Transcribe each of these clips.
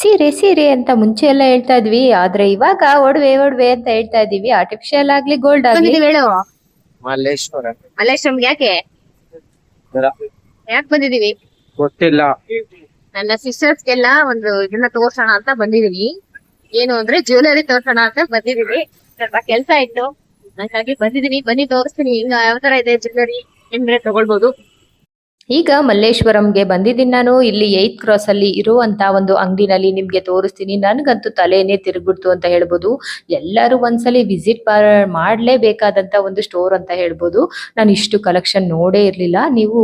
ಸೀರೆ ಸೀರೆ ಅಂತ ಮುಂಚೆ ಎಲ್ಲ ಹೇಳ್ತಾ ಇದ್ವಿ. ಆದ್ರೆ ಇವಾಗ ಒಡವೆ ಒಡವೆ ಅಂತ ಹೇಳ್ತಾ ಇದೀವಿ ಆರ್ಟಿಫಿಷಿಯಲ್ ಆಗ್ಲಿ ಗೋಲ್ಡ್ ಆಗ್ಲಿ. ಹೇಳು. ಮಲ್ಲೇಶ್ವರ. ಯಾಕೆ? ಯಾಕೆ ಬಂದಿದೀವಿ ಗೊತ್ತಿಲ್ಲ. ನನ್ನ ಸಿಸ್ಟರ್ಸ್ ಗೆಲ್ಲ ಒಂದು ಇದನ್ನ ತೋರ್ಸೋಣ ಅಂತ ಬಂದಿದೀವಿ ಏನು ಅಂದ್ರೆ ಜ್ಯುವೆಲರಿ ತೋರ್ಸೋಣ ಅಂತ ಬಂದಿದೀವಿ ಸ್ವಲ್ಪ ಕೆಲ್ಸ ಇತ್ತು ಹಾಗಾಗಿ ಬಂದಿದೀನಿ ಬನ್ನಿ ತೋರಿಸ್ತೀನಿ. ಹಿಂಗ ಯಾವ ತರ ಇದೆ ಜ್ಯುವೆಲರಿ ನಿಮ್ಗೆ ತಗೊಳ್ಬೋದು. ಈಗ ಮಲ್ಲೇಶ್ವರಂಗೆ ಬಂದಿದ್ದೀನಿ ನಾನು. ಇಲ್ಲಿ ಏತ್ ಕ್ರಾಸ್ ಅಲ್ಲಿ ಇರುವಂತ ಒಂದು ಅಂಗಡಿನಲ್ಲಿ ನಿಮ್ಗೆ ತೋರಿಸ್ತೀನಿ. ನನ್ಗಂತೂ ತಲೆನೇ ತಿರುಗ್ಬಿಡ್ತು ಅಂತ ಹೇಳ್ಬೋದು. ಎಲ್ಲರೂ ಒಂದ್ಸಲಿ ವಿಸಿಟ್ ಮಾಡಲೇಬೇಕಾದಂತ ಒಂದು ಸ್ಟೋರ್ ಅಂತ ಹೇಳ್ಬೋದು. ನಾನು ಇಷ್ಟು ಕಲೆಕ್ಷನ್ ನೋಡೇ ಇರ್ಲಿಲ್ಲ. ನೀವು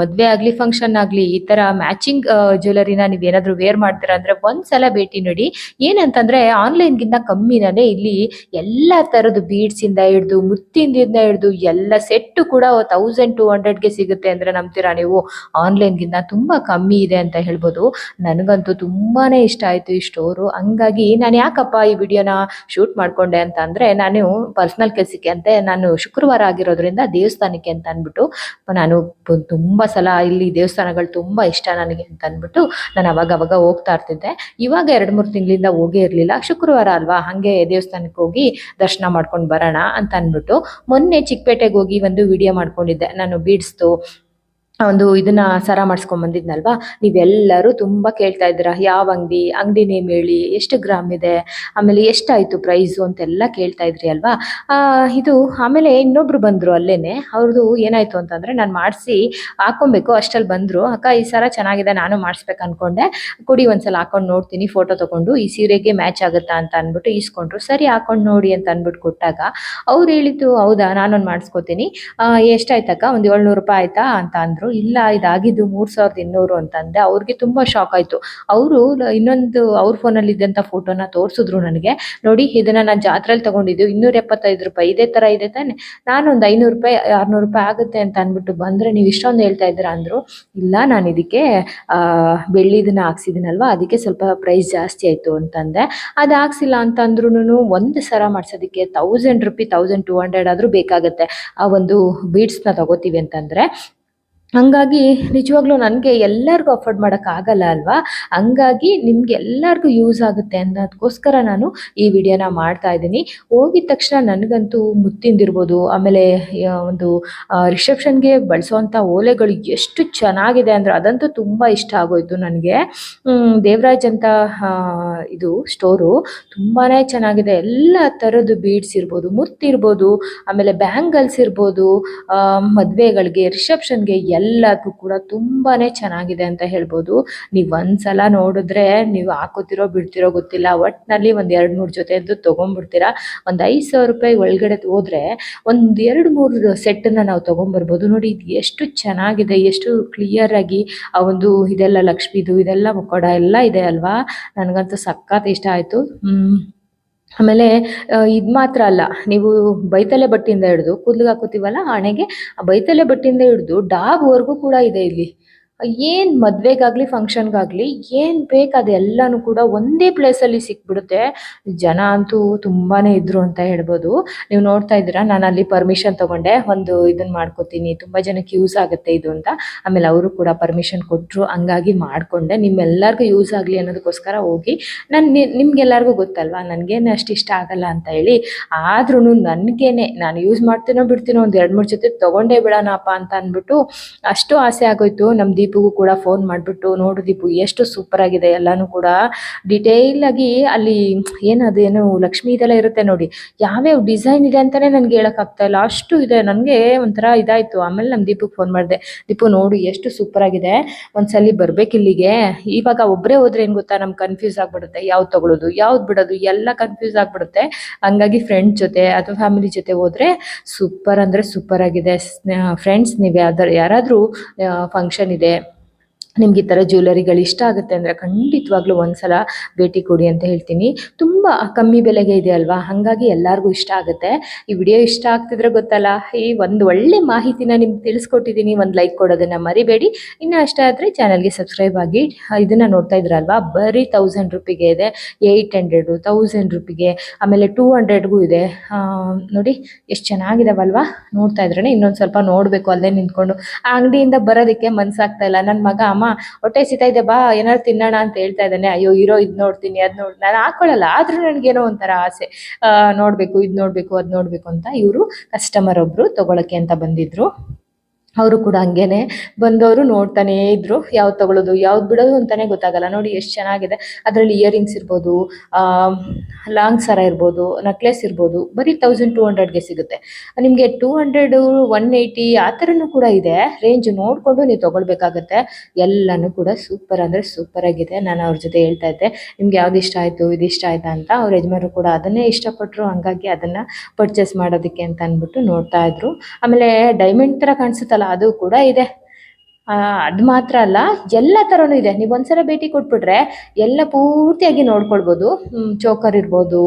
ಮದ್ವೆ ಆಗ್ಲಿ ಫಂಕ್ಷನ್ ಆಗ್ಲಿ, ಈ ತರ ಮ್ಯಾಚಿಂಗ್ ಜ್ಯುವೆಲರಿನ ನೀವು ಏನಾದ್ರು ವೇರ್ ಮಾಡ್ತೀರಾ ಅಂದ್ರೆ ಒಂದ್ಸಲ ಭೇಟಿ ನೋಡಿ. ಏನಂತಂದ್ರೆ ಆನ್ಲೈನ್ ಗಿಂತ ಕಮ್ಮಿನೇ ಇಲ್ಲಿ ಎಲ್ಲಾ ತರದ ಬೀಡ್ಸ್ ಇಂದ ಹಿಡ್ದು ಮುತ್ತಿಂದ ಹಿಡಿದು ಎಲ್ಲ ಸೆಟ್ ಕೂಡ ತೌಸಂಡ್ ಟೂ ಗೆ ಸಿಗುತ್ತೆ ಅಂದ್ರೆ ನಂಬ್ತೀರಾ ನೀವು? ಆನ್ಲೈನ್ ಗಿಂತ ತುಂಬಾ ಕಮ್ಮಿ ಇದೆ ಅಂತ ಹೇಳ್ಬೋದು. ನನಗಂತೂ ತುಂಬಾನೇ ಇಷ್ಟ ಆಯ್ತು ಈ ಸ್ಟೋರು ಹಂಗಾಗಿ ನಾನು ಯಾಕಪ್ಪ ಈ ವಿಡಿಯೋನ ಶೂಟ್ ಮಾಡ್ಕೊಂಡೆ ಅಂತ ಅಂದ್ರೆ ನಾನು ಪರ್ಸನಲ್ ಕೆಲಸಕ್ಕೆ ಅಂತ, ನಾನು ಶುಕ್ರವಾರ ಆಗಿರೋದ್ರಿಂದ ದೇವಸ್ಥಾನಕ್ಕೆ ಅಂತ ಅಂದ್ಬಿಟ್ಟು, ನಾನು ತುಂಬಾ ಸಲ ಇಲ್ಲಿ ದೇವಸ್ಥಾನಗಳು ತುಂಬಾ ಇಷ್ಟ ನನಗೆ ಅಂತ ಅಂದ್ಬಿಟ್ಟು ನಾನು ಅವಾಗ ಅವಾಗ ಹೋಗ್ತಾ ಇರ್ತಿದ್ದೆ. ಇವಾಗ ಎರಡ್ ಮೂರು ತಿಂಗಳಿಂದ ಹೋಗೇ ಇರ್ಲಿಲ್ಲ. ಶುಕ್ರವಾರ ಅಲ್ವಾ? ಹಂಗೆ ದೇವಸ್ಥಾನಕ್ಕೆ ಹೋಗಿ ದರ್ಶನ ಮಾಡ್ಕೊಂಡು ಬರೋಣ ಅಂತ ಅಂದ್ಬಿಟ್ಟು ಮೊನ್ನೆ ಚಿಕ್ಕಪೇಟೆಗೆ ಹೋಗಿ ಒಂದು ವಿಡಿಯೋ ಮಾಡ್ಕೊಂಡಿದ್ದೆ. ನಾನು ಬೀಡ್ಸ್ದು ಒಂದು ಇದನ್ನ ಸರ ಮಾಡಿಸ್ಕೊಂಡ್ ಬಂದಿದ್ನಲ್ವಾ? ನೀವೆಲ್ಲರೂ ತುಂಬಾ ಕೇಳ್ತಾ ಇದ್ದೀರಾ ಯಾವ ಅಂಗಡಿ ಅಂಗಡಿ ನೇಮ್ ಹೇಳಿ ಎಷ್ಟು ಗ್ರಾಮ್ ಇದೆ ಆಮೇಲೆ ಎಷ್ಟಾಯ್ತು ಪ್ರೈಸು ಅಂತೆಲ್ಲ ಕೇಳ್ತಾ ಇದ್ರಿ ಅಲ್ವಾ? ಆ, ಇದು ಆಮೇಲೆ ಇನ್ನೊಬ್ರು ಬಂದ್ರು ಅಲ್ಲೇನೆ ಅವ್ರದ್ದು ಏನಾಯ್ತು ಅಂತಂದ್ರೆ ನಾನು ಮಾಡಿಸಿ ಹಾಕೊಬೇಕು ಅಷ್ಟಲ್ಲಿ ಬಂದ್ರು ಅಕ್ಕ ಈ ಸರ ಚೆನ್ನಾಗಿದೆ ನಾನು ಮಾಡಿಸ್ಬೇಕು ಅನ್ಕೊಂಡೆ ಕೊಡಿ ಒಂದ್ಸಲ ಹಾಕೊಂಡು ನೋಡ್ತೀನಿ ಫೋಟೋ ತಗೊಂಡು ಈ ಸೀರೆಗೆ ಮ್ಯಾಚ್ ಆಗುತ್ತಾ ಅಂತ ಅಂದ್ಬಿಟ್ಟು ಈಸ್ಕೊಂಡ್ರು ಸರಿ ಹಾಕೊಂಡು ನೋಡಿ ಅಂತ ಅಂದ್ಬಿಟ್ಟು ಕೊಟ್ಟಾಗ ಅವ್ರು ಹೇಳಿದ್ದು ಹೌದಾ ನಾನೊಂದು ಮಾಡಿಸ್ಕೋತೀನಿ ಎಷ್ಟಾಯ್ತಕ್ಕ ಒಂದು ಏಳ್ನೂರು ರೂಪಾಯಿ ಆಯ್ತಾ? ಅಂತ ಅಂದ್ರು. ಇಲ್ಲ, ಇದಾಗಿದ್ದು ಮೂರ್ ಸಾವಿರದ ಇನ್ನೂರು ಅಂತ ಅಂದೆ ಅವ್ರಿಗೆ ತುಂಬಾ ಶಾಕ್ ಆಯ್ತು. ಅವರು ಇನ್ನೊಂದು, ಅವ್ರ ಫೋನಲ್ಲಿ ಇದ್ದಂತ ಫೋಟೋನ ತೋರಿಸಿದ್ರು ನನಗೆ. ನೋಡಿ, ಇದನ್ನ ನಾನು ಜಾತ್ರೆಯಲ್ಲಿ ತಗೊಂಡಿದ್ದು ಇನ್ನೂರ ಎಪ್ಪತ್ತೈದು ರೂಪಾಯಿ. ಇದೇ ತರ ಇದೆ ತಾನೆ. ನಾನು ಒಂದು ಐನೂರು ರೂಪಾಯಿ, ಆರ್ನೂರು ರೂಪಾಯಿ ಆಗುತ್ತೆ ಅಂತ ಅಂದ್ಬಿಟ್ಟು ಬಂದ್ರೆ ನೀವು ಇಷ್ಟೊಂದು ಹೇಳ್ತಾ ಇದ್ದೀರ ಅಂದ್ರು. ಇಲ್ಲ, ನಾನು ಇದಕ್ಕೆ ಬೆಳ್ಳಿದನ್ನ ಹಾಕ್ಸಿದ್ದೀನಲ್ವಾ ಅದಕ್ಕೆ ಸ್ವಲ್ಪ ಪ್ರೈಸ್ ಜಾಸ್ತಿ ಆಯ್ತು ಅಂತಂದೆ. ಅದು ಹಾಕ್ಸಿಲ್ಲ ಅಂತ ಒಂದು ಸರ ಮಾಡ್ಸೋದಕ್ಕೆ thousand rupee thousand two hundred ಆದ್ರೂ ಬೇಕಾಗುತ್ತೆ. ಆ ಒಂದು ಬೀಡ್ಸ್ನ ತಗೋತೀವಿ ಅಂತಂದ್ರೆ. ಹಂಗಾಗಿ ನಿಜವಾಗ್ಲೂ ನನಗೆ ಎಲ್ಲರಿಗೂ ಅಫೋರ್ಡ್ ಮಾಡೋಕ್ಕಾಗಲ್ಲ ಅಲ್ವಾ? ಹಂಗಾಗಿ ನಿಮ್ಗೆ ಎಲ್ಲರಿಗೂ ಯೂಸ್ ಆಗುತ್ತೆ ಅನ್ನೋದಕ್ಕೋಸ್ಕರ ನಾನು ಈ ವಿಡಿಯೋನ ಮಾಡ್ತಾ ಇದ್ದೀನಿ. ಹೋಗಿದ ತಕ್ಷಣ ನನಗಂತೂ ಮುತ್ತಿಂದಿರ್ಬೋದು, ಆಮೇಲೆ ಒಂದು ರಿಸೆಪ್ಷನ್ಗೆ ಬಳಸುವಂಥ ಓಲೆಗಳು ಎಷ್ಟು ಚೆನ್ನಾಗಿದೆ ಅಂದರೆ ಅದಂತೂ ತುಂಬ ಇಷ್ಟ ಆಗೋಯ್ತು ನನಗೆ. ದೇವರಾಜ್ ಅಂತ ಇದು ಸ್ಟೋರು ತುಂಬಾ ಚೆನ್ನಾಗಿದೆ. ಎಲ್ಲ ಥರದ್ದು ಬೀಡ್ಸ್ ಇರ್ಬೋದು ಮುತ್ತಿರ್ಬೋದು ಆಮೇಲೆ ಬ್ಯಾಂಗಲ್ಸ್ ಇರ್ಬೋದು ಮದುವೆಗಳಿಗೆ, ರಿಸೆಪ್ಷನ್ಗೆ ರಿಸೆಪ್ಷನ್ಗೆ ಎಲ್ಲದಕ್ಕೂ ಕೂಡ ತುಂಬಾನೇ ಚೆನ್ನಾಗಿದೆ ಅಂತ ಹೇಳ್ಬೋದು. ನೀವು ಒಂದ್ಸಲ ನೋಡಿದ್ರೆ ನೀವು ಹಾಕೋತಿರೋ ಬಿಡ್ತಿರೋ ಗೊತ್ತಿಲ್ಲ. ಒಟ್ನಲ್ಲಿ ಒಂದ್ ಎರಡ್ ಮೂರ್ ಜೊತೆದ್ದು ತಗೊಂಡ್ಬಿಡ್ತೀರಾ? ಒಂದ್ ಐದು ಸಾವಿರ ರೂಪಾಯಿ ಒಳಗಡೆ ಹೋದ್ರೆ ಒಂದ್ ಎರಡ್ ಮೂರು ನ ನಾವು ತಗೊಂಡ್ಬರ್ಬೋದು. ನೋಡಿ, ಇದು ಎಷ್ಟು ಚೆನ್ನಾಗಿದೆ, ಎಷ್ಟು ಕ್ಲಿಯರ್ ಆಗಿ ಆ ಒಂದು ಇದೆಲ್ಲ ಲಕ್ಷ್ಮಿದು, ಇದೆಲ್ಲ ಮುಖಡ ಎಲ್ಲ ಇದೆ ಅಲ್ವಾ? ನನಗಂತೂ ಸಖತ್ ಇಷ್ಟ ಆಯ್ತು. ಹ್ಮ್. ಆಮೇಲೆ ಇದು ಮಾತ್ರ ಅಲ್ಲ, ನೀವು ಬೈತಲೆ ಬಟ್ಟಿಯಿಂದ ಹಿಡಿದು ಕೂದಲಿಗೆ ಹಾಕೋತೀವಲ್ಲ ಹಣೆಗೆ ಬೈತಲೆ ಬಟ್ಟಿಯಿಂದ ಹಿಡಿದು ಡಾಬ್ವರೆಗೂ ಕೂಡ ಇದೆ ಇಲ್ಲಿ. ಏನ್ ಮದ್ವೆಗಾಗ್ಲಿ ಫಂಕ್ಷನ್ಗಾಗ್ಲಿ ಏನ್ ಬೇಕು ಅದೆಲ್ಲಾನು ಕೂಡ ಒಂದೇ ಪ್ಲೇಸಲ್ಲಿ ಸಿಕ್ಬಿಡುತ್ತೆ. ಜನ ಅಂತೂ ತುಂಬಾನೇ ಇದ್ರು ಅಂತ ಹೇಳ್ಬೋದು. ನೀವು ನೋಡ್ತಾ ಇದ್ದೀರಾ, ನಾನು ಅಲ್ಲಿ ಪರ್ಮಿಷನ್ ತಗೊಂಡೆ, ಒಂದು ಇದನ್ನ ಮಾಡ್ಕೋತೀನಿ, ತುಂಬಾ ಜನಕ್ಕೆ ಯೂಸ್ ಆಗುತ್ತೆ ಇದು ಅಂತ. ಆಮೇಲೆ ಅವರು ಕೂಡ ಪರ್ಮಿಷನ್ ಕೊಟ್ರು, ಹಂಗಾಗಿ ಮಾಡ್ಕೊಂಡೆ. ನಿಮ್ಮೆಲ್ಲರಿಗೂ ಯೂಸ್ ಆಗಲಿ ಅನ್ನೋದಕ್ಕೋಸ್ಕರ ಹೋಗಿ, ನಾನು ನಿಮ್ಗೆಲ್ಲರಿಗೂ ಗೊತ್ತಲ್ವಾ, ನನಗೇನು ಅಷ್ಟು ಇಷ್ಟ ಆಗಲ್ಲ ಅಂತ ಹೇಳಿ ಆದ್ರೂ ನನಗೇನೆ, ನಾನು ಯೂಸ್ ಮಾಡ್ತೀನೋ ಬಿಡ್ತೀನೋ ಒಂದು ಎರಡು ಮೂರು ಜೊತೆ ತಗೊಂಡೇ ಬಿಡೋಣಪ್ಪ ಅಂತ ಅಂದ್ಬಿಟ್ಟು ಅಷ್ಟು ಆಸೆ ಆಗೋಯ್ತು. ನಮ್ಮ ದೀಪಿಗೂ ಕೂಡ ಫೋನ್ ಮಾಡಿಬಿಟ್ಟು, ನೋಡು ದೀಪು, ಎಷ್ಟು ಸೂಪರ್ ಆಗಿದೆ ಎಲ್ಲಾನು ಕೂಡ. ಡಿಟೇಲ್ ಆಗಿ ಅಲ್ಲಿ ಏನದೇನು ಲಕ್ಷ್ಮಿ ಇದೆಲ್ಲ ಇರುತ್ತೆ ನೋಡಿ. ಯಾವ್ಯಾವ ಡಿಸೈನ್ ಇದೆ ಅಂತಾನೆ ನನ್ಗೆ ಹೇಳಕ್ ಆಗ್ತಾ ಇಲ್ಲ. ಅಷ್ಟು ಇದೆ, ನನಗೆ ಒಂಥರ ಇದಾಯ್ತು. ಆಮೇಲೆ ನಮ್ ದೀಪಕ್ ಫೋನ್ ಮಾಡಿದೆ. ದೀಪು, ನೋಡು ಎಷ್ಟು ಸೂಪರ್ ಆಗಿದೆ. ಒಂದ್ಸಲಿ ಬರ್ಬೇಕು ಇಲ್ಲಿಗೆ. ಇವಾಗ ಒಬ್ಬರೇ ಹೋದ್ರೆ ಏನ್ ಗೊತ್ತಾ, ನಮ್ಗೆ ಕನ್ಫ್ಯೂಸ್ ಆಗ್ಬಿಡುತ್ತೆ. ಯಾವ್ದು ತಗೊಳ್ಳೋದು ಯಾವ್ದು ಬಿಡೋದು, ಎಲ್ಲ ಕನ್ಫ್ಯೂಸ್ ಆಗ್ಬಿಡುತ್ತೆ. ಹಂಗಾಗಿ ಫ್ರೆಂಡ್ ಜೊತೆ ಅಥವಾ ಫ್ಯಾಮಿಲಿ ಜೊತೆ ಹೋದ್ರೆ ಸೂಪರ್ ಅಂದ್ರೆ ಸೂಪರ್ ಆಗಿದೆ. ಫ್ರೆಂಡ್ಸ್ ನೀವು ಯಾವ್ದಾರು ಯಾರಾದ್ರೂ ಫಂಕ್ಷನ್ ಇದೆ ನಿಮ್ಗೆ ಈ ಥರ ಜ್ಯುವೆಲರಿಗಳು ಇಷ್ಟ ಆಗುತ್ತೆ ಅಂದರೆ ಖಂಡಿತವಾಗ್ಲೂ ಒಂದ್ಸಲ ಭೇಟಿ ಕೊಡಿ ಅಂತ ಹೇಳ್ತೀನಿ. ತುಂಬ ಕಮ್ಮಿ ಬೆಲೆಗೆ ಇದೆ ಅಲ್ವಾ? ಹಾಗಾಗಿ ಎಲ್ಲರಿಗೂ ಇಷ್ಟ ಆಗುತ್ತೆ. ಈ ವಿಡಿಯೋ ಇಷ್ಟ ಆಗ್ತಿದ್ರೆ ಗೊತ್ತಲ್ಲ, ಈ ಒಂದು ಒಳ್ಳೆ ಮಾಹಿತಿನ ನಿಮ್ಗೆ ತಿಳಿಸ್ಕೊಟ್ಟಿದ್ದೀನಿ ಒಂದು ಲೈಕ್ ಕೊಡೋದನ್ನ ಮರಿಬೇಡಿ. ಇನ್ನು ಅಷ್ಟ ಆದರೆ ಚಾನಲ್ಗೆ ಸಬ್ಸ್ಕ್ರೈಬ್ ಆಗಿ ಇದನ್ನು ನೋಡ್ತಾ ಇದ್ರಲ್ವಾ? ಬರೀ ತೌಸಂಡ್ ರುಪಿಗೆ ಇದೆ ಏಯ್ಟ್ ಹಂಡ್ರೆಡು ತೌಸಂಡ್ ರುಪಿಗೆ, ಆಮೇಲೆ ಟೂ ಹಂಡ್ರೆಡ್ಗೂ ಇದೆ. ನೋಡಿ, ಎಷ್ಟು ಚೆನ್ನಾಗಿದಾವಲ್ವಾ? ನೋಡ್ತಾ ಇದ್ರೆ ಇನ್ನೊಂದು ಸ್ವಲ್ಪ ನೋಡಬೇಕು, ಅಲ್ಲೇ ನಿಂತ್ಕೊಂಡು. ಆ ಅಂಗಡಿಯಿಂದ ಬರೋದಕ್ಕೆ ಮನಸ್ಸಾಗ್ತಾ ಇಲ್ಲ. ನನ್ನ ಮಗ ಅಮ್ಮ ಹೊಟ್ಟೆ ಸಿತಾ ಇದೆ, ಬಾ, ಏನಾದ್ರು ತಿನ್ನೋಣ ಅಂತ ಹೇಳ್ತಾ ಇದ್ದಾನೆ. ಅಯ್ಯೋ, ಇರೋ ಇದ್ ನೋಡ್ತೀನಿ, ಅದ್ ನೋಡ್, ನಾನು ಹಾಕೊಳ್ಳಲ್ಲ ಆದ್ರೂ ನನ್ಗೇನೋ ಒಂಥರ ಆಸೆ. ನೋಡಬೇಕು ನೋಡ್ಬೇಕು, ಇದ್ ನೋಡ್ಬೇಕು, ಅದ್ ನೋಡ್ಬೇಕು ಅಂತ ಇವರು ಕಸ್ಟಮರ್ ಒಬ್ರು ತಗೊಳಕ್ಕೆ ಅಂತ ಬಂದಿದ್ರು. ಅವರು ಕೂಡ ಹಂಗೇನೆ ಬಂದವರು ನೋಡ್ತಾನೆ ಇದ್ರು. ಯಾವ್ದು ತಗೊಳ್ಳೋದು ಯಾವ್ದು ಬಿಡೋದು ಅಂತಾನೆ ಗೊತ್ತಾಗಲ್ಲ. ನೋಡಿ ಎಷ್ಟು ಚೆನ್ನಾಗಿದೆ. ಅದರಲ್ಲಿ ಇಯರಿಂಗ್ಸ್ ಇರ್ಬೋದು ಲಾಂಗ್ ಸರ ಇರ್ಬೋದು ನೆಕ್ಲೆಸ್ ಇರ್ಬೋದು, ಬರೀ ತೌಸಂಡ್ ಟೂ ಹಂಡ್ರೆಡ್ಗೆ ಸಿಗುತ್ತೆ. ನಿಮಗೆ ಟೂ ಹಂಡ್ರೆಡ್ ಒನ್ ಏಯ್ಟಿ ಆ ಥರನೂ ಕೂಡ ಇದೆ. ರೇಂಜ್ ನೋಡಿಕೊಂಡು ನೀವು ತೊಗೊಳ್ಬೇಕಾಗತ್ತೆ. ಎಲ್ಲನೂ ಕೂಡ ಸೂಪರ್ ಅಂದರೆ ಸೂಪರ್ ಆಗಿದೆ. ನಾನು ಅವ್ರ ಜೊತೆ ಹೇಳ್ತಾ ಇದ್ದೆ. ನಿಮ್ಗೆ ಯಾವ್ದು ಇಷ್ಟ ಆಯಿತು, ಇದು ಇಷ್ಟ ಆಯ್ತಾ ಅಂತ ಅವ್ರ ಯಜಮಾನರು ಕೂಡ ಅದನ್ನೇ ಇಷ್ಟಪಟ್ಟರು ಹಂಗಾಗಿ ಅದನ್ನು ಪರ್ಚೇಸ್ ಮಾಡೋದಕ್ಕೆ ಅಂತ ಅಂದ್ಬಿಟ್ಟು ನೋಡ್ತಾ ಇದ್ರು. ಆಮೇಲೆ ಡೈಮಂಡ್ ಥರ ಕಾಣಿಸುತ್ತಲ್ಲ ಅದು ಕೂಡ ಇದೆ. ಅದು ಮಾತ್ರ ಅಲ್ಲ, ಎಲ್ಲ ಥರನೂ ಇದೆ. ನೀವು ಒಂದ್ಸಲ ಭೇಟಿ ಕೊಟ್ಬಿಟ್ರೆ ಎಲ್ಲ ಪೂರ್ತಿಯಾಗಿ ನೋಡ್ಕೊಳ್ಬೋದು. ಚೋಕರ್ ಇರ್ಬೋದು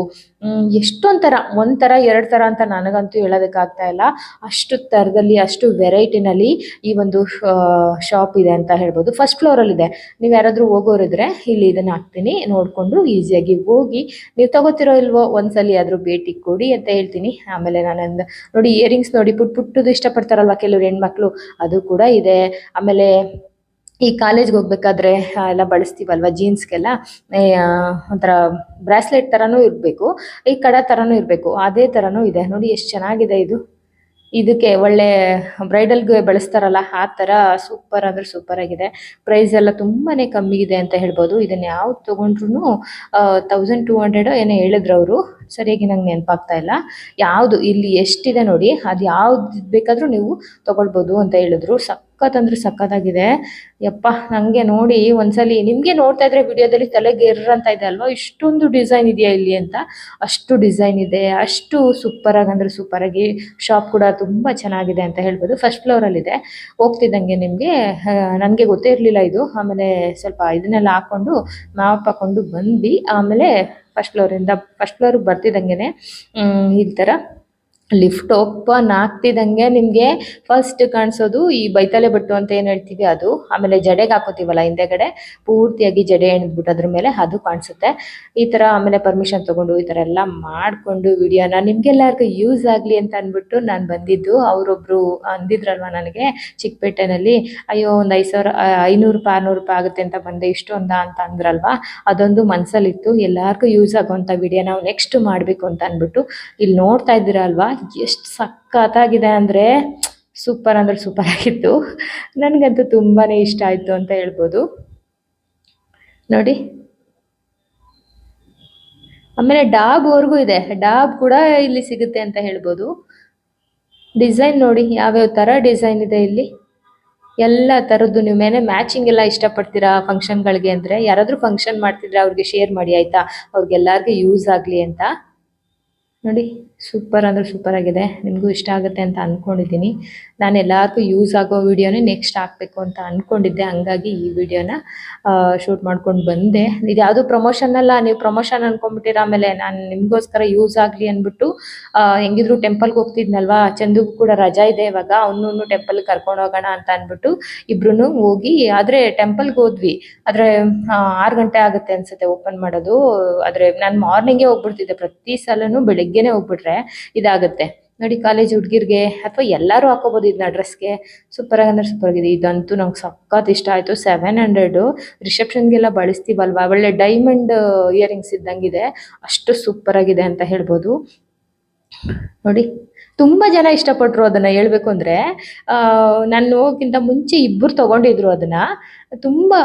ಎಷ್ಟೊಂದ್ ಥರ ಒಂದ್ ಥರ ಎರಡು ಥರ ಅಂತ ನನಗಂತೂ ಹೇಳೋದಕ್ಕಾಗ್ತಾ ಇಲ್ಲ. ಅಷ್ಟು ಥರದಲ್ಲಿ ಅಷ್ಟು ವೆರೈಟಿನಲ್ಲಿ ಈ ಒಂದು ಶಾಪ್ ಇದೆ ಅಂತ ಹೇಳ್ಬೋದು. ಫಸ್ಟ್ ಫ್ಲೋರಲ್ಲಿದೆ ನೀವು ಯಾರಾದರೂ ಹೋಗೋರಿದ್ರೆ ಇಲ್ಲಿ ಇದನ್ನು ಹಾಕ್ತೀನಿ. ನೋಡಿಕೊಂಡು ಈಸಿಯಾಗಿ ಹೋಗಿ, ನೀವು ತಗೋತಿರೋ ಇಲ್ವೋ, ಒಂದ್ಸಲಿ ಆದರೂ ಭೇಟಿ ಕೊಡಿ ಅಂತ ಹೇಳ್ತೀನಿ. ಆಮೇಲೆ ನಾನೊಂದು ನೋಡಿ ಇಯರಿಂಗ್ಸ್ ನೋಡಿ ಪುಟ್ ಪುಟ್ಟದು ಇಷ್ಟಪಡ್ತಾರಲ್ವ ಕೆಲವ್ರು ಹೆಣ್ಮಕ್ಳು, ಅದು ಕೂಡ ಇದೆ. ಆಮೇಲೆ ಈ ಕಾಲೇಜ್ಗೆ ಹೋಗ್ಬೇಕಾದ್ರೆ ಎಲ್ಲ ಬಳಸ್ತೀವಲ್ವ ಜೀನ್ಸ್ಗೆಲ್ಲ ಒಂಥರ ಬ್ರಾಸ್ಲೆಟ್ ಥರನೂ ಇರಬೇಕು, ಈ ಕಡ ಥರನೂ ಇರಬೇಕು, ಅದೇ ಥರನೂ ಇದೆ. ನೋಡಿ ಎಷ್ಟು ಚೆನ್ನಾಗಿದೆ ಇದು. ಇದಕ್ಕೆ ಒಳ್ಳೆ ಬ್ರೈಡಲ್ಗೆ ಬಳಸ್ತಾರಲ್ಲ, ಆ ಥರ ಸೂಪರ್ ಅಂದರೆ ಸೂಪರ್ ಆಗಿದೆ. ಪ್ರೈಸ್ ಎಲ್ಲ ತುಂಬಾ ಕಮ್ಮಿ ಇದೆ ಅಂತ ಹೇಳ್ಬೋದು. ಇದನ್ನ ಯಾವ್ದು ತೊಗೊಂಡ್ರು ತೌಸಂಡ್ ಟೂ ಹಂಡ್ರೆಡ್ ಏನೋ ಹೇಳಿದ್ರು ಅವರು. ಸರಿಯಾಗಿ ನಂಗೆ ನೆನಪಾಗ್ತಾ ಇಲ್ಲ. ಯಾವುದು, ಇಲ್ಲಿ ಎಷ್ಟಿದೆ ನೋಡಿ ಅದು ಯಾವ್ದು ಬೇಕಾದರೂ ನೀವು ತೊಗೊಳ್ಬೋದು ಅಂತ ಹೇಳಿದ್ರು. ಸಖತ್ ಅಂದ್ರೆ ಸಖತ್ತಾಗಿದೆ. ಯಪ್ಪ, ನಂಗೆ ನೋಡಿ ಒಂದ್ಸಲಿ ನಿಮಗೆ ನೋಡ್ತಾ ಇದ್ರೆ ವಿಡಿಯೋದಲ್ಲಿ ತಲೆಗೆ ಎರ್ರ್ ಅಂತ ಇದೆ ಅಲ್ವಾ? ಇಷ್ಟೊಂದು ಡಿಸೈನ್ ಇದೆಯಾ ಇಲ್ಲಿ ಅಂತ? ಅಷ್ಟು ಡಿಸೈನ್ ಇದೆ, ಅಷ್ಟು ಸೂಪರ್ ಆಗಿ ಅಂದ್ರೆ ಸೂಪರ್ ಆಗಿ ಶಾಪ್ ಕೂಡ ತುಂಬಾ ಚೆನ್ನಾಗಿದೆ ಅಂತ ಹೇಳ್ಬೋದು. ಫಸ್ಟ್ ಫ್ಲೋರ್ ಅಲ್ಲಿ ಇದೆ. ಹೋಗ್ತಿದ್ದಂಗೆ ನಿಮಗೆ ನನಗೆ ಗೊತ್ತೇ ಇರಲಿಲ್ಲ ಇದು. ಆಮೇಲೆ ಸ್ವಲ್ಪ ಇದನ್ನೆಲ್ಲ ಹಾಕೊಂಡು ಮ್ಯಾಪ್ ಹಾಕೊಂಡು ಬಂದ್ವಿ. ಆಮೇಲೆ ಫಸ್ಟ್ ಫ್ಲೋರಿಂದ ಫಸ್ಟ್ ಫ್ಲೋರ್ಗೆ ಬರ್ತಿದ್ದಂಗೆನೆ, ಹ್ಮ್, ಈ ಥರ ಲಿಫ್ಟ್ ಓಪನ್ ಆಗ್ತಿದ್ದಂಗೆ ನಿಮಗೆ ಫಸ್ಟ್ ಕಾಣಿಸೋದು ಈ ಬೈತಲೆ ಬಟ್ಟು ಅಂತ ಏನು ಹೇಳ್ತೀವಿ ಅದು. ಆಮೇಲೆ ಜಡೆಗೆ ಹಾಕೋತೀವಲ್ಲ ಹಿಂದೆಗಡೆ, ಪೂರ್ತಿಯಾಗಿ ಜಡೆ ಎಣ್ಬಿಟ್ಟು ಅದ್ರ ಮೇಲೆ ಅದು ಕಾಣಿಸುತ್ತೆ. ಈ ತರ ಆಮೇಲೆ ಪರ್ಮಿಷನ್ ತಗೊಂಡು ಈ ಥರ ಎಲ್ಲ ಮಾಡಿಕೊಂಡು ವಿಡಿಯೋನ ನಿಮ್ಗೆಲ್ಲರಿಗೂ ಯೂಸ್ ಆಗಲಿ ಅಂತ ಅಂದ್ಬಿಟ್ಟು ನಾನು ಬಂದಿದ್ದು. ಅವರೊಬ್ರು ಅಂದಿದ್ರಲ್ವ ನನಗೆ ಚಿಕ್ಕಪೇಟೆನಲ್ಲಿ, ಅಯ್ಯೋ ಒಂದು ಐದು ಸಾವಿರ ಐನೂರು ರೂಪಾಯಿ, ಆರ್ನೂರು ರೂಪಾಯಿ ಆಗುತ್ತೆ ಅಂತ ಬಂದೆ, ಇಷ್ಟೊಂದ ಅಂತ ಅಂದ್ರಲ್ವಾ? ಅದೊಂದು ಮನಸ್ಸಲ್ಲಿತ್ತು ಎಲ್ಲಾರ್ಗು ಯೂಸ್ ಆಗುವಂಥ ವಿಡಿಯೋ ನಾವು ನೆಕ್ಸ್ಟ್ ಮಾಡಬೇಕು ಅಂತ ಅಂದ್ಬಿಟ್ಟು ಇಲ್ಲಿ ನೋಡ್ತಾ ಇದ್ದೀರಾ ಅಲ್ವಾ ಎಷ್ಟು ಸಖತ್ತಾಗಿದೆ ಅಂದರೆ ಸೂಪರ್ ಅಂದರೆ ಸೂಪರ್ ಆಗಿತ್ತು. ನನಗಂತೂ ತುಂಬಾ ಇಷ್ಟ ಆಯಿತು ಅಂತ ಹೇಳ್ಬೋದು. ನೋಡಿ. ಆಮೇಲೆ ಡಾಬ್ವರೆಗೂ ಇದೆ. ಡಾಬ್ ಕೂಡ ಇಲ್ಲಿ ಸಿಗುತ್ತೆ ಅಂತ ಹೇಳ್ಬೋದು. ಡಿಸೈನ್ ನೋಡಿ, ಯಾವ್ಯಾವ ಥರ ಡಿಸೈನ್ ಇದೆ ಇಲ್ಲಿ. ಎಲ್ಲ ಥರದ್ದು ನೀವು ಮೇಲೆ ಮ್ಯಾಚಿಂಗ್ ಎಲ್ಲ ಇಷ್ಟಪಡ್ತೀರಾ ಫಂಕ್ಷನ್ಗಳಿಗೆ ಅಂದರೆ? ಯಾರಾದರೂ ಫಂಕ್ಷನ್ ಮಾಡ್ತಿದ್ರೆ ಅವ್ರಿಗೆ ಶೇರ್ ಮಾಡಿ, ಆಯಿತಾ? ಅವ್ರಿಗೆಲ್ಲರಿಗೂ ಯೂಸ್ ಆಗಲಿ ಅಂತ. ನೋಡಿ. ಸೂಪರ್ ಅಂದರೆ ಸೂಪರ್ ಆಗಿದೆ. ನಿಮಗೂ ಇಷ್ಟ ಆಗುತ್ತೆ ಅಂತ ಅಂದ್ಕೊಂಡಿದ್ದೀನಿ ನಾನು ಎಲ್ಲರಿಗೂ ಯೂಸ್ ಆಗೋ ವಿಡಿಯೋನೇ ನೆಕ್ಸ್ಟ್ ಹಾಕಬೇಕು ಅಂತ ಅಂದ್ಕೊಂಡಿದ್ದೆ ಹಂಗಾಗಿ ಈ ವಿಡಿಯೋನ ಶೂಟ್ ಮಾಡ್ಕೊಂಡು ಬಂದೆ. ಇದು ಯಾವುದು ಪ್ರಮೋಷನ್ ಅಲ್ಲ. ನೀವು ಪ್ರಮೋಷನ್ ಅನ್ಕೊಂಡ್ಬಿಟ್ಟಿರ ಆಮೇಲೆ ನಾನು ನಿಮಗೋಸ್ಕರ ಯೂಸ್ ಆಗಲಿ ಅಂದ್ಬಿಟ್ಟು ಹೆಂಗಿದ್ರು ಟೆಂಪಲ್ಗೆ ಹೋಗ್ತಿದ್ನಲ್ವಾ? ಚಂದುಗೂ ಕೂಡ ರಜಾ ಇದೆ ಇವಾಗ. ಅವನು ಟೆಂಪಲ್ ಕರ್ಕೊಂಡು ಹೋಗೋಣ ಅಂತ ಅಂದ್ಬಿಟ್ಟು ಇಬ್ರು ಹೋಗಿ, ಆದರೆ ಟೆಂಪಲ್ಗೆ ಹೋದ್ವಿ. ಆದರೆ ಆರು ಗಂಟೆ ಆಗುತ್ತೆ ಅನ್ಸುತ್ತೆ ಓಪನ್ ಮಾಡೋದು. ಆದರೆ ನಾನು ಮಾರ್ನಿಂಗೇ ಹೋಗ್ಬಿಡ್ತಿದ್ದೆ. ಪ್ರತಿ ಸಲನೂ ಬೆಳಗ್ಗೆನೇ ಹೋಗ್ಬಿಟ್ರೆ. ಇದಾಗುತ್ತೆ. ನೋಡಿ ಕಾಲೇಜ್ ಹುಡುಗಿರ್ಗೆ ಅಥವಾ ಎಲ್ಲರೂ ಹಾಕೋಬೋದು ಇದನ್ನ ಡ್ರೆಸ್ಗೆ ಸೂಪರ್ ಆಗಿ ಅಂದ್ರೆ ಸೂಪರ್ ಆಗಿದೆ. ಇದಂತೂ ನಂಗೆ ಸಖತ್ ಇಷ್ಟ ಆಯಿತು. ಸೆವೆನ್ ಹಂಡ್ರೆಡು ರಿಸೆಪ್ಷನ್ಗೆಲ್ಲ ಬಳಸ್ತೀವಲ್ವಾ? ಒಳ್ಳೆ ಡೈಮಂಡ್ ಇಯರಿಂಗ್ಸ್ ಇದ್ದಂಗಿದೆ. ಅಷ್ಟು ಸೂಪರ್ ಆಗಿದೆ ಅಂತ ಹೇಳ್ಬೋದು. ನೋಡಿ, ತುಂಬಾ ಜನ ಇಷ್ಟಪಟ್ಟರು ಅದನ್ನ ಹೇಳ್ಬೇಕು ಅಂದ್ರೆ ನಾನು ಹೋಗಿಂತ ಮುಂಚೆ ಇಬ್ಬರು ತಗೊಂಡಿದ್ರು ಅದನ್ನ. ತುಂಬಾ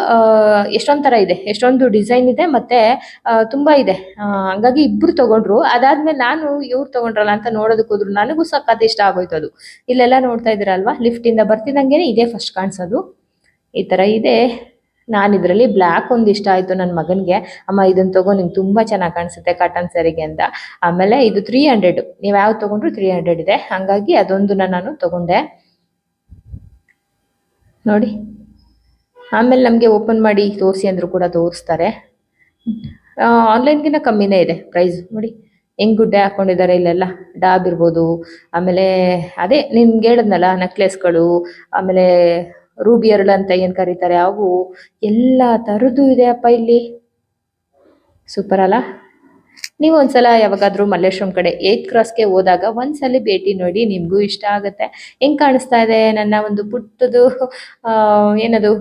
ಎಷ್ಟೊಂದು ತರ ಇದೆ, ಎಷ್ಟೊಂದು ಡಿಸೈನ್ ಇದೆ ಮತ್ತೆ ತುಂಬಾ ಇದೆ. ಹಂಗಾಗಿ ಇಬ್ಬರು ತಗೊಂಡ್ರು. ಅದಾದ್ಮೇಲೆ ನಾನು ಇವ್ರು ತಗೊಂಡ್ರಲ್ಲ ಅಂತ ನೋಡೋದಕ್ಕೆ ಹೋದ್ರು, ನನಗೂ ಸಖತ್ ಇಷ್ಟ ಆಗೋಯ್ತು ಅದು. ಇಲ್ಲೆಲ್ಲ ನೋಡ್ತಾ ಇದ್ದೀರಲ್ವಾ ಲಿಫ್ಟಿಂದ ಬರ್ತಿದ್ದಂಗೆ ಇದೇ ಫಸ್ಟ್ ಕಾಣಿಸೋದು. ಈ ತರ ಇದೆ. ನಾನು ಇದರಲ್ಲಿ ಬ್ಲ್ಯಾಕ್ ಒಂದು ಇಷ್ಟ ಆಯಿತು ನನ್ನ ಮಗನಿಗೆ. ಅಮ್ಮ ಇದನ್ನು ತಗೋ, ನಿಂಗೆ ತುಂಬ ಚೆನ್ನಾಗಿ ಕಾಣಿಸುತ್ತೆ ಕಾಟನ್ ಸರಿಗೆ ಅಂತ. ಆಮೇಲೆ ಇದು ತ್ರೀ ಹಂಡ್ರೆಡ್ ನೀವು ಯಾವ್ದು ತೊಗೊಂಡ್ರು ತ್ರೀ ಹಂಡ್ರೆಡ್ ಇದೆ. ಹಾಗಾಗಿ ಅದೊಂದನ್ನ ನಾನು ತಗೊಂಡೆ. ನೋಡಿ. ಆಮೇಲೆ ನಮಗೆ ಓಪನ್ ಮಾಡಿ ತೋರಿಸಿ ಅಂದರೂ ಕೂಡ ತೋರಿಸ್ತಾರೆ. ಆನ್ಲೈನ್ಗಿಂತ ಕಮ್ಮಿನೇ ಇದೆ ಪ್ರೈಸ್ ನೋಡಿ. ಹೆಂಗ್ ಗುಡ್ಡೆ ಹಾಕೊಂಡಿದ್ದಾರೆ ಇಲ್ಲೆಲ್ಲ. ಡಾಬ್ ಇರ್ಬೋದು. ಆಮೇಲೆ ಅದೇ ನಿಮ್ಗೆ ಹೇಳಿದ್ನಲ್ಲ ನೆಕ್ಲೆಸ್ಗಳು ಆಮೇಲೆ ರೂಬಿ ಅರಳು ಅಂತ ಏನು ಕರೀತಾರೆ? ಅವು ಎಲ್ಲ ಥರದ್ದು ಇದೆ ಅಪ್ಪ ಇಲ್ಲಿ. ಸೂಪರ್ ಅಲ್ಲ? ನೀವು ಒಂದ್ಸಲ ಯಾವಾಗಾದ್ರೂ ಮಲ್ಲೇಶ್ವರಂ ಕಡೆ ಏತ್ ಕ್ರಾಸ್ಗೆ ಹೋದಾಗ ಒಂದ್ಸಲ ಭೇಟಿ ನೋಡಿ ನಿಮ್ಗೂ ಇಷ್ಟ ಆಗುತ್ತೆ. ಹೆಂಗ್ ಕಾಣಿಸ್ತಾ ಇದೆ ನನ್ನ ಒಂದು ಪುಟ್ಟದು ಏನದು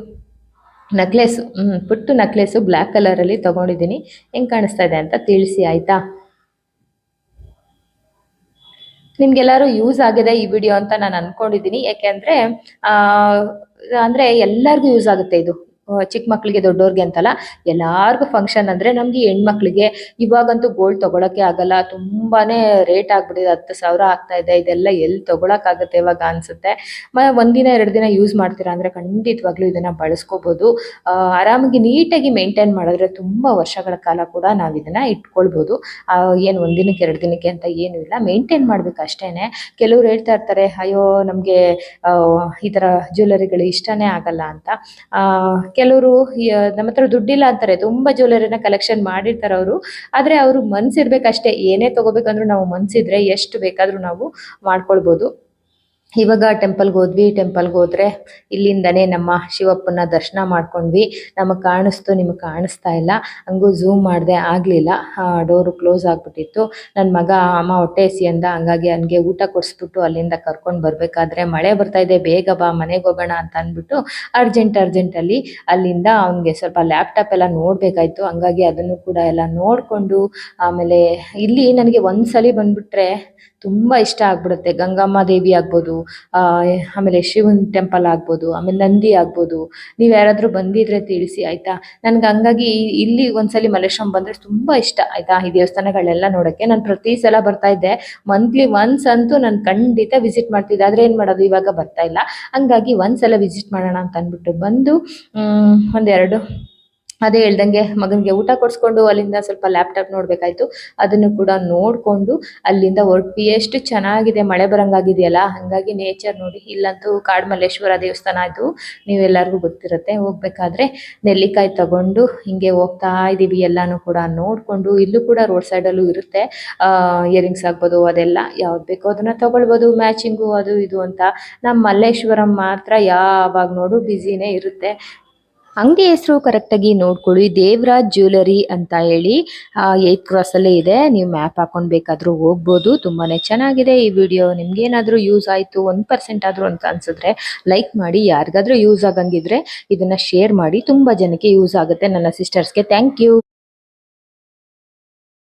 ನಕ್ಲೆಸ್ ಹ್ಮ್, ಪುಟ್ಟು ಬ್ಲಾಕ್ ಬ್ಲ್ಯಾಕ್ ಅಲ್ಲಿ ತಗೊಂಡಿದ್ದೀನಿ. ಹೆಂಗ್ ಕಾಣಿಸ್ತಾ ಇದೆ ಅಂತ ತಿಳಿಸಿ, ಆಯ್ತಾ? ನಿಮ್ಗೆಲ್ಲರೂ ಯೂಸ್ ಆಗಿದೆ ಈ ವಿಡಿಯೋ ಅಂತ ನಾನು ಅನ್ಕೊಂಡಿದ್ದೀನಿ. ಯಾಕೆಂದ್ರೆ, ಆ ಅಂದ್ರೆ ಎಲ್ಲರಿಗೂ ಯೂಸ್ ಆಗುತ್ತೆ ಇದು. ಚಿಕ್ಕ ಮಕ್ಳಿಗೆ ದೊಡ್ಡವ್ರಿಗೆ ಅಂತಲ್ಲ ಎಲ್ಲಾರ್ಗೂ ಫಂಕ್ಷನ್ ಅಂದ್ರೆ ನಮ್ಗೆ ಹೆಣ್ಮಕ್ಳಿಗೆ ಇವಾಗಂತೂ ಗೋಲ್ಡ್ ತಗೊಳಕ್ಕೆ ಆಗಲ್ಲ. ತುಂಬಾನೇ ರೇಟ್ ಆಗ್ಬಿಟ್ಟಿದೆ. ಹತ್ತು ಸಾವಿರ ಆಗ್ತಾ ಇದೆ. ಇದೆಲ್ಲ ಎಲ್ಲಿ ತಗೊಳಕ್ ಆಗುತ್ತೆ ಇವಾಗ ಅನ್ಸುತ್ತೆ. ಒಂದಿನ ಎರಡು ದಿನ ಯೂಸ್ ಮಾಡ್ತೀರಾ ಅಂದ್ರೆ ಖಂಡಿತವಾಗ್ಲೂ ಇದನ್ನ ಬಳಸ್ಕೋಬಹುದು ಆರಾಮಾಗಿ ನೀಟಾಗಿ ಮೇಂಟೈನ್ ಮಾಡಿದ್ರೆ ತುಂಬಾ ವರ್ಷಗಳ ಕಾಲ ಕೂಡ ನಾವು ಇದನ್ನ ಇಟ್ಕೊಳ್ಬಹುದು ಏನು ಒಂದಿನಕ್ಕೆ ಎರಡು ದಿನಕ್ಕೆ ಅಂತ ಏನು ಇಲ್ಲ. ಮೇಂಟೈನ್ ಮಾಡ್ಬೇಕು ಅಷ್ಟೇನೆ. ಕೆಲವ್ರು ಹೇಳ್ತಾ ಇರ್ತಾರೆ ಅಯ್ಯೋ ನಮಗೆ ಈ ತರ ಜ್ಯುವೆಲರಿಗಳು ಇಷ್ಟನೇ ಆಗಲ್ಲ ಅಂತ. ಆ, ಕೆಲವರು ನಮ್ಮ ಹತ್ರ ದುಡ್ಡಿಲ್ಲ ಅಂತಾರೆ, ತುಂಬಾ ಜ್ಯುವೆಲರಿನ ಕಲೆಕ್ಷನ್ ಮಾಡಿರ್ತಾರೆ ಅವರು. ಆದ್ರೆ ಅವರು ಮನ್ಸಿರ್ಬೇಕಷ್ಟೇ, ಏನೇ ತಗೋಬೇಕಂದ್ರೂ ನಾವು ಮನ್ಸಿದ್ರೆ ಎಷ್ಟು ಬೇಕಾದ್ರೂ ನಾವು ಮಾಡ್ಕೊಳ್ಬೋದು. ಇವಾಗ ಟೆಂಪಲ್ಗೆ ಹೋದ್ವಿ. ಟೆಂಪಲ್ಗೆ ಹೋದ್ರೆ ಇಲ್ಲಿಂದನೇ ನಮ್ಮ ಶಿವಪ್ಪನ ದರ್ಶನ ಮಾಡ್ಕೊಂಡ್ವಿ. ನಮಗೆ ಕಾಣಿಸ್ತು, ನಿಮಗೆ ಕಾಣಿಸ್ತಾ ಇಲ್ಲ. ಹಂಗೂ ಝೂಮ್ ಮಾಡಿದೆ ಆಗಲಿಲ್ಲ. ಡೋರು ಕ್ಲೋಸ್ ಆಗಿಬಿಟ್ಟಿತ್ತು. ನನ್ನ ಮಗ ಅಮ್ಮ ಹೊಟ್ಟೆ ಹಸಿ ಅಂದ, ಹಂಗಾಗಿ ಹಂಗೆ ಊಟ ಕೊಡಿಸ್ಬಿಟ್ಟು ಅಲ್ಲಿಂದ ಕರ್ಕೊಂಡು ಬರಬೇಕಾದ್ರೆ ಮಳೆ ಬರ್ತಾ ಇದೆ, ಬೇಗ ಬಾ, ಮನೆಗೆ ಹೋಗೋಣ ಅಂತ ಅಂದ್ಬಿಟ್ಟು ಅರ್ಜೆಂಟ್ ಅರ್ಜೆಂಟಲ್ಲಿ ಅಲ್ಲಿಂದ ಅವನಿಗೆ ಸ್ವಲ್ಪ ಲ್ಯಾಪ್ಟಾಪ್ ಎಲ್ಲ ನೋಡಬೇಕಾಯ್ತು. ಹಂಗಾಗಿ ಅದನ್ನು ಕೂಡ ಎಲ್ಲ ನೋಡಿಕೊಂಡು ಆಮೇಲೆ ಇಲ್ಲಿ ನನಗೆ ಒಂದ್ಸಲಿ ಬಂದ್ಬಿಟ್ರೆ ತುಂಬ ಇಷ್ಟ ಆಗ್ಬಿಡುತ್ತೆ. ಗಂಗಮ್ಮ ದೇವಿ ಆಗ್ಬೋದು ಆಮೇಲೆ ಶಿವನ್ ಟೆಂಪಲ್ ಆಗ್ಬೋದು, ಆಮೇಲೆ ನಂದಿ ಆಗ್ಬೋದು. ನೀವು ಯಾರಾದರೂ ಬಂದಿದ್ರೆ ತಿಳಿಸಿ, ಆಯ್ತಾ? ನನ್ಗೆ ಹಂಗಾಗಿ ಇಲ್ಲಿ ಒಂದ್ಸಲಿ ಮಲೇಶ್ವರಂ ಬಂದ್ರೆ ತುಂಬಾ ಇಷ್ಟ, ಆಯ್ತಾ? ಈ ದೇವಸ್ಥಾನಗಳೆಲ್ಲ ನೋಡಕ್ಕೆ. ನಾನು ಪ್ರತಿ ಸಲ ಬರ್ತಾ ಇದ್ದೆ. ಮಂತ್ಲಿ ಒನ್ಸ್ ಅಂತೂ ನಾನು ಖಂಡಿತ ವಿಸಿಟ್ ಮಾಡ್ತಿದ್ದೆ. ಆದ್ರೆ ಏನ್ ಮಾಡೋದು? ಇವಾಗ ಬರ್ತಾ ಇಲ್ಲ. ಹಂಗಾಗಿ ಒಂದ್ಸಲ ವಿಸಿಟ್ ಮಾಡೋಣ ಅಂತ ಅಂದ್ಬಿಟ್ಟು ಬಂದು ಒಂದೆರಡು ಅದೇ ಹೇಳ್ದಂಗೆ ಮಗನಿಗೆ ಊಟ ಕೊಡಿಸ್ಕೊಂಡು ಅಲ್ಲಿಂದ ಸ್ವಲ್ಪ ಲ್ಯಾಪ್ಟಾಪ್ ನೋಡ್ಬೇಕಾಯ್ತು. ಅದನ್ನು ಕೂಡ ನೋಡ್ಕೊಂಡು ಅಲ್ಲಿಂದ ಹೊರಟ್ವಿ. ಎಷ್ಟು ಚೆನ್ನಾಗಿದೆ, ಮಳೆ ಬರಂಗಾಗಿದೆಯಲ್ಲ? ಹಂಗಾಗಿ ನೇಚರ್ ನೋಡಿ. ಇಲ್ಲಂತೂ ಕಾಡ್ಮಲ್ಲೇಶ್ವರ ದೇವಸ್ಥಾನ ಅದು ನೀವೆಲ್ಲರಿಗೂ ಗೊತ್ತಿರುತ್ತೆ. ಹೋಗ್ಬೇಕಾದ್ರೆ ನೆಲ್ಲಿಕಾಯಿ ತಗೊಂಡು ಹಿಂಗೆ ಹೋಗ್ತಾ ಇದ್ದೀವಿ ಎಲ್ಲಾನು ಕೂಡ ನೋಡ್ಕೊಂಡು. ಇಲ್ಲೂ ಕೂಡ ರೋಡ್ ಸೈಡಲ್ಲೂ ಇರುತ್ತೆ. ಇಯರಿಂಗ್ಸ್ ಆಗ್ಬೋದು ಅದೆಲ್ಲ. ಯಾವ್ದು ಬೇಕೋ ಅದನ್ನ ತಗೊಳ್ಬೋದು. ಮ್ಯಾಚಿಂಗು ಅದು ಇದು ಅಂತ. ನಮ್ಮ ಮಲ್ಲೇಶ್ವರಂ ಮಾತ್ರ ಯಾವಾಗ ನೋಡು ಬ್ಯುಸಿನೇ ಇರುತ್ತೆ. ಅಂಗಡಿ ಹೆಸರು ಕರೆಕ್ಟಾಗಿ ನೋಡ್ಕೊಳ್ಳಿ. ದೇವರಾಜ್ ಜ್ಯುವೆಲರಿ ಅಂತ ಹೇಳಿ ಏತ್ ಕ್ರಾಸಲ್ಲೇ ಇದೆ. ನೀವು ಮ್ಯಾಪ್ ಹಾಕೊಂಡು ಬೇಕಾದರೂ ಹೋಗ್ಬೋದು. ತುಂಬಾನೇ ಚೆನ್ನಾಗಿದೆ ಈ ವಿಡಿಯೋ ನಿಮ್ಗೇನಾದರೂ ಯೂಸ್ ಆಯಿತು, ಒಂದು ಪರ್ಸೆಂಟ್ ಆದರೂ ಅಂತ ಅನ್ಸಿದ್ರೆ ಲೈಕ್ ಮಾಡಿ. ಯಾರಿಗಾದರೂ ಯೂಸ್ ಆಗಂಗಿದ್ರೆ ಇದನ್ನ ಶೇರ್ ಮಾಡಿ. ತುಂಬ ಜನಕ್ಕೆ ಯೂಸ್ ಆಗುತ್ತೆ. ನನ್ನ ಸಿಸ್ಟರ್ಸ್ಗೆ ಥ್ಯಾಂಕ್ ಯು